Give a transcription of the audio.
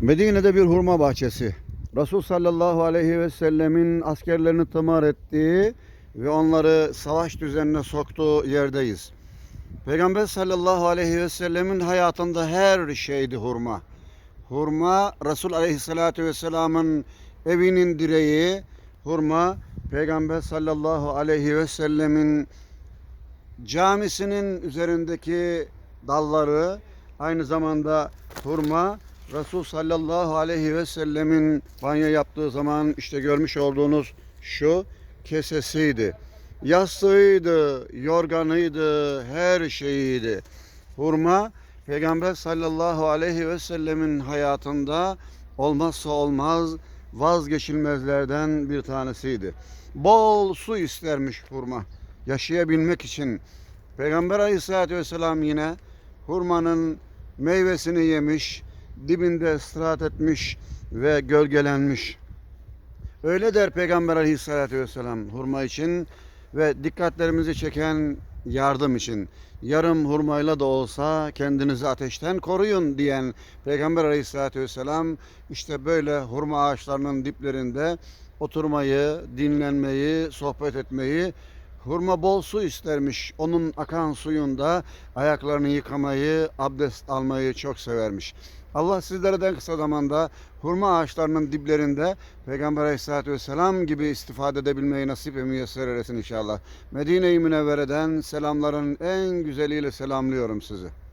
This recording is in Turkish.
Medine'de bir hurma bahçesi. Resul sallallahu aleyhi ve sellemin askerlerini tımar ettiği ve onları savaş düzenine soktuğu yerdeyiz. Peygamber sallallahu aleyhi ve sellemin hayatında her şeydi hurma. Hurma Resul aleyhissalatü vesselamın evinin direği. Hurma Peygamber sallallahu aleyhi ve sellemin camisinin üzerindeki dalları aynı zamanda hurma Resul sallallahu aleyhi ve sellemin banyo yaptığı zaman işte görmüş olduğunuz şu kesesiydi. Yastığıydı, yorganıydı, her şeyiydi. Hurma Peygamber sallallahu aleyhi ve sellemin hayatında olmazsa olmaz vazgeçilmezlerden bir tanesiydi. Bol su istermiş hurma yaşayabilmek için. Peygamber aleyhissalatü vesselam yine hurmanın meyvesini yemiş, dibinde istirahat etmiş ve gölgelenmiş. Öyle der Peygamber aleyhissalatü vesselam hurma için ve dikkatlerimizi çeken yardım için. Yarım hurmayla da olsa kendinizi ateşten koruyun diyen Peygamber aleyhissalatü vesselam işte böyle hurma ağaçlarının diplerinde oturmayı, dinlenmeyi, sohbet etmeyi Hurma bol su istermiş. Onun akan suyunda ayaklarını yıkamayı, abdest almayı çok severmiş. Allah sizlerden kısa zamanda hurma ağaçlarının diplerinde Peygamber Aleyhisselatü Vesselam gibi istifade edebilmeyi nasip ve müyesser eylesin inşallah. Medine-i Münevvere'den selamların en güzeliyle selamlıyorum sizi.